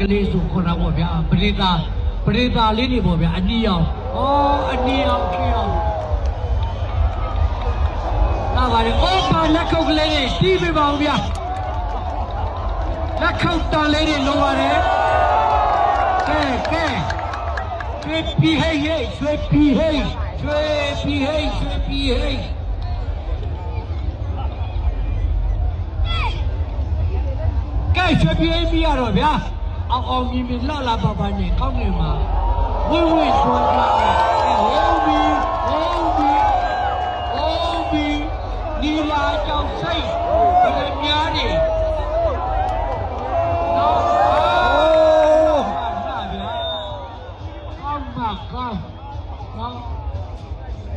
ကလေးဆိုခေါ်တာပေါ့ဗျာပရိသပရိသလေးတွေပေါ့ဗျာအနီရောင်ဩအနီရောင်ခေရောင်လာပါလေဩပါလက်ခုပ်ကလေးတွေတီးပြပါဦးဗျာလက်ခုပ်တန်လေးတွေလုံးပါတယ်ကဲကဲရွှေပြီးဟိတ်ဟိတ်ရွှေပြီးဟိတ်ရွှေပြီးဟိတ်ရွှေပြီးဟိတ်ကဲရွှေပြီးဟိတ်ပြီးရတော့ဗျာ အောင်အောင်မြင်မြင်လှလှပပနဲ့ကောင်းနေမှာဝိဝိကျွမ်းကြတယ်ဟုတ်ပြီဟုတ်ပြီဟုတ်ပြီဒီလာကြောင့်စိတ်ဘယ်များနေတော့ဟာဗျာကောင်းပါကောင်းကောင်း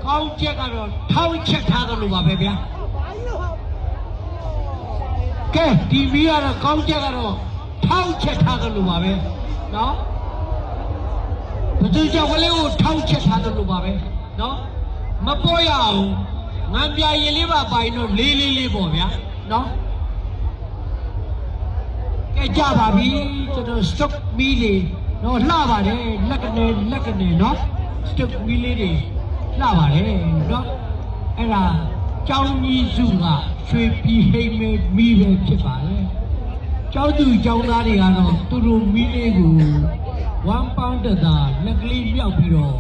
ကောင်းချက်ကတော့ထောင်းချက်ထားတယ်လို့ပါပဲဗျာကဲဒီမီးကတော့ကောင်းချက်ကတော့ ထောင်းချက်ထားတယ်လို့ပါပဲနော်ဘယ်သူကြောင့်ကလေးကိုထောင်းချက်ထားတယ်လို့ပါပဲနော်မပေါ်ရအောင်ငံပြရင်လေးပါပိုင်တော့လေးလေးလေးပေါ့ဗျာနော်ကဲကြပါပြီကျွန်တော် stock မီးလေးတော့လှပါတယ်လက်ကနေလက်ကနေနော် stock မီးလေးတွေလှပါတယ်နော်အဲ့ဒါကျောင်းကြီးစုကရွှေပြည်ဟိမ့်မီးပဲဖြစ်ပါတယ် ကျောင်းသူကျောင်းသားတွေကတော့သူတို့မီးလေးကို1 pound တသာလက်ကလေးမြောက်ပြီးတော့